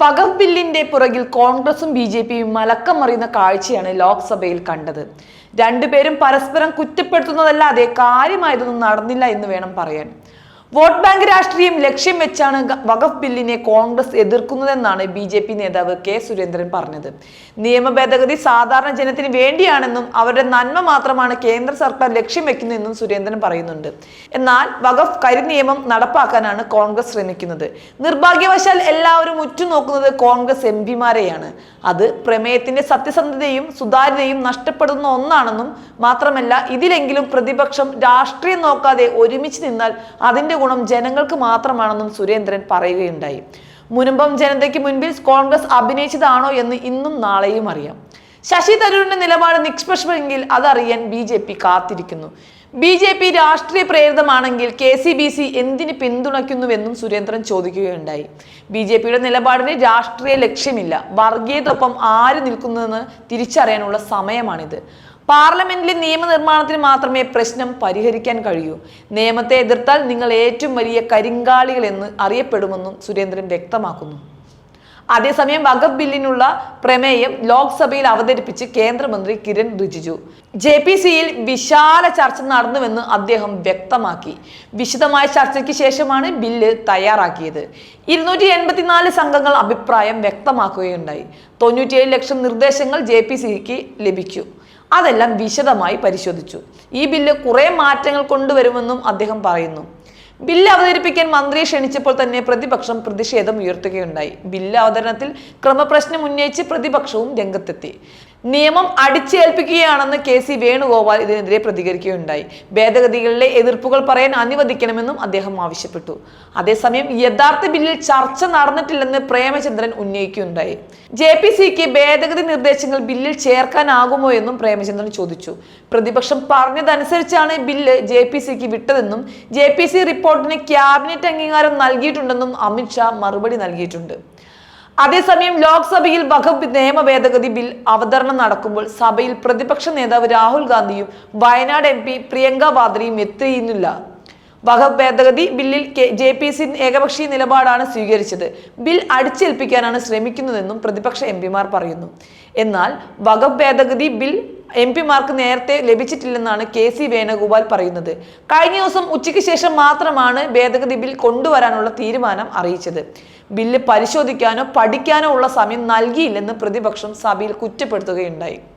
വഖഫ് പുറകിൽ കോൺഗ്രസും B J പിയും മലക്കം മറിയുന്ന കാഴ്ചയാണ് ലോക്സഭയിൽ കണ്ടത്. രണ്ടുപേരും പരസ്പരം കുറ്റപ്പെടുത്തുന്നതല്ലാതെ കാര്യമായതൊന്നും നടന്നില്ല എന്ന് വേണം പറയാൻ. വോട്ട് ബാങ്ക് രാഷ്ട്രീയം ലക്ഷ്യം വെച്ചാണ് വഖഫ് ബില്ലിനെ കോൺഗ്രസ് എതിർക്കുന്നതെന്നാണ് ബി ജെ പി നേതാവ് കെ സുരേന്ദ്രൻ പറഞ്ഞത്. നിയമ ഭേദഗതി സാധാരണ ജനത്തിന് വേണ്ടിയാണെന്നും അവരുടെ നന്മ മാത്രമാണ് കേന്ദ്ര സർക്കാർ ലക്ഷ്യം വെക്കുന്നതെന്നും സുരേന്ദ്രൻ പറയുന്നുണ്ട്. എന്നാൽ വഖഫ് കരി നിയമം നടപ്പാക്കാനാണ് കോൺഗ്രസ് ശ്രമിക്കുന്നത്. നിർഭാഗ്യവശാൽ എല്ലാവരും ഉറ്റുനോക്കുന്നത് കോൺഗ്രസ് എം പിമാരെയാണ്. അത് പ്രമേയത്തിന്റെ സത്യസന്ധതയും സുതാര്യതയും നഷ്ടപ്പെടുന്ന ഒന്നാണെന്നും മാത്രമല്ല ഇതിലെങ്കിലും പ്രതിപക്ഷം രാഷ്ട്രീയം നോക്കാതെ ഒരുമിച്ച് നിന്നാൽ അതിന്റെ ഗുണം ജനങ്ങൾക്ക് മാത്രമാണെന്നും സുരേന്ദ്രൻ പറയുകയുണ്ടായി. മുനമ്പം ജനതയ്ക്ക് മുൻപിൽ കോൺഗ്രസ് അഭിനയിച്ചതാണോ എന്ന് ഇന്നും നാളെയും അറിയാം. ശശി തരൂരിന്റെ നിലപാട് നിഷ്പക്ഷമെങ്കിൽ അതറിയാൻ ബി ജെ പി കാത്തിരിക്കുന്നു. ബി ജെ പി രാഷ്ട്രീയ പ്രേരിതമാണെങ്കിൽ കെ സി ബി സി എന്തിന് പിന്തുണയ്ക്കുന്നുവെന്നും സുരേന്ദ്രൻ ചോദിക്കുകയുണ്ടായി. ബി ജെ പിയുടെ നിലപാടിന് രാഷ്ട്രീയ ലക്ഷ്യമില്ല. വർഗീയതൊപ്പം ആര് നിൽക്കുന്നതെന്ന് തിരിച്ചറിയാനുള്ള സമയമാണിത്. പാർലമെന്റിലെ നിയമനിർമ്മാണത്തിന് മാത്രമേ പ്രശ്നം പരിഹരിക്കാൻ കഴിയൂ. നിയമത്തെ എതിർത്താൽ നിങ്ങൾ ഏറ്റവും വലിയ കരിങ്കാളികൾ എന്ന് അറിയപ്പെടുമെന്നും സുരേന്ദ്രൻ വ്യക്തമാക്കുന്നു. അതേസമയം വഖഫ് ബില്ലിനുള്ള പ്രമേയം ലോക്സഭയിൽ അവതരിപ്പിച്ച് കേന്ദ്രമന്ത്രി കിരൺ റിജിജു. ജെ പി സിയിൽ വിശാല ചർച്ച നടന്നുവെന്ന് അദ്ദേഹം വ്യക്തമാക്കി. വിശദമായ ചർച്ചയ്ക്ക് ശേഷമാണ് ബില്ല് തയ്യാറാക്കിയത്. ഇരുന്നൂറ്റി എൺപത്തിനാല് സംഘങ്ങൾ അഭിപ്രായം വ്യക്തമാക്കുകയുണ്ടായി. തൊണ്ണൂറ്റിയേഴ് ലക്ഷം നിർദ്ദേശങ്ങൾ ജെ പി സിക്ക് ലഭിച്ചു. അതെല്ലാം വിശദമായി പരിശോധിച്ചു. ഈ ബില്ല് കുറേ മാറ്റങ്ങൾ കൊണ്ടുവരുമെന്നും അദ്ദേഹം പറയുന്നു. ബില്ല് അവതരിപ്പിക്കാൻ മന്ത്രിയെ ക്ഷണിച്ചപ്പോൾ തന്നെ പ്രതിപക്ഷം പ്രതിഷേധം ഉയർത്തുകയുണ്ടായി. ബില്ല് അവതരണത്തിൽ ക്രമപ്രശ്നം ഉന്നയിച്ച് പ്രതിപക്ഷവും രംഗത്തെത്തി. നിയമം അടിച്ചേൽപ്പിക്കുകയാണെന്ന് കെ സി വേണുഗോപാൽ ഇതിനെതിരെ പ്രതികരിക്കുകയുണ്ടായി. ഭേദഗതികളിലെ എതിർപ്പുകൾ പറയാൻ അനുവദിക്കണമെന്നും അദ്ദേഹം ആവശ്യപ്പെട്ടു. അതേസമയം യഥാർത്ഥ ബില്ലിൽ ചർച്ച നടന്നിട്ടില്ലെന്ന് പ്രേമചന്ദ്രൻ ഉന്നയിക്കുകയുണ്ടായി. ജെ പി സിക്ക് ഭേദഗതി നിർദ്ദേശങ്ങൾ ബില്ലിൽ ചേർക്കാനാകുമോ എന്നും പ്രേമചന്ദ്രൻ ചോദിച്ചു. പ്രതിപക്ഷം പറഞ്ഞതനുസരിച്ചാണ് ബില്ല് ജെ പി സിക്ക് വിട്ടതെന്നും ജെ പി സി റിപ്പോർട്ടിന് ക്യാബിനറ്റ് അംഗീകാരം നൽകിയിട്ടുണ്ടെന്നും അമിത്ഷാ മറുപടി നൽകിയിട്ടുണ്ട്. അതേസമയം ലോക്സഭയിൽ വഖഫ് നിയമ ഭേദഗതി ബിൽ അവതരണം നടക്കുമ്പോൾ സഭയിൽ പ്രതിപക്ഷ നേതാവ് രാഹുൽ ഗാന്ധിയും വയനാട് എം പി പ്രിയങ്ക വാദ്രയും എത്തിയിരുന്നില്ല. വഖഫ് ഭേദഗതി ബില്ലിൽ ജെ പി സി ഏകപക്ഷീയ നിലപാടാണ് സ്വീകരിച്ചത്. ബിൽ അടിച്ചേൽപ്പിക്കാനാണ് ശ്രമിക്കുന്നതെന്നും പ്രതിപക്ഷ എം പിമാർ പറയുന്നു. എന്നാൽ വഖഫ് ഭേദഗതി ബിൽ എം പിമാർക്ക് നേരത്തെ ലഭിച്ചിട്ടില്ലെന്നാണ് കെ സി വേണുഗോപാൽ പറയുന്നത്. കഴിഞ്ഞ ദിവസം ഉച്ചയ്ക്ക് ശേഷം മാത്രമാണ് ഭേദഗതി ബിൽ കൊണ്ടുവരാനുള്ള തീരുമാനം അറിയിച്ചത്. ബില്ല് പരിശോധിക്കാനോ പഠിക്കാനോ ഉള്ള സമയം നൽകിയില്ലെന്ന് പ്രതിപക്ഷം സഭയിൽ കുറ്റപ്പെടുത്തുകയുണ്ടായി.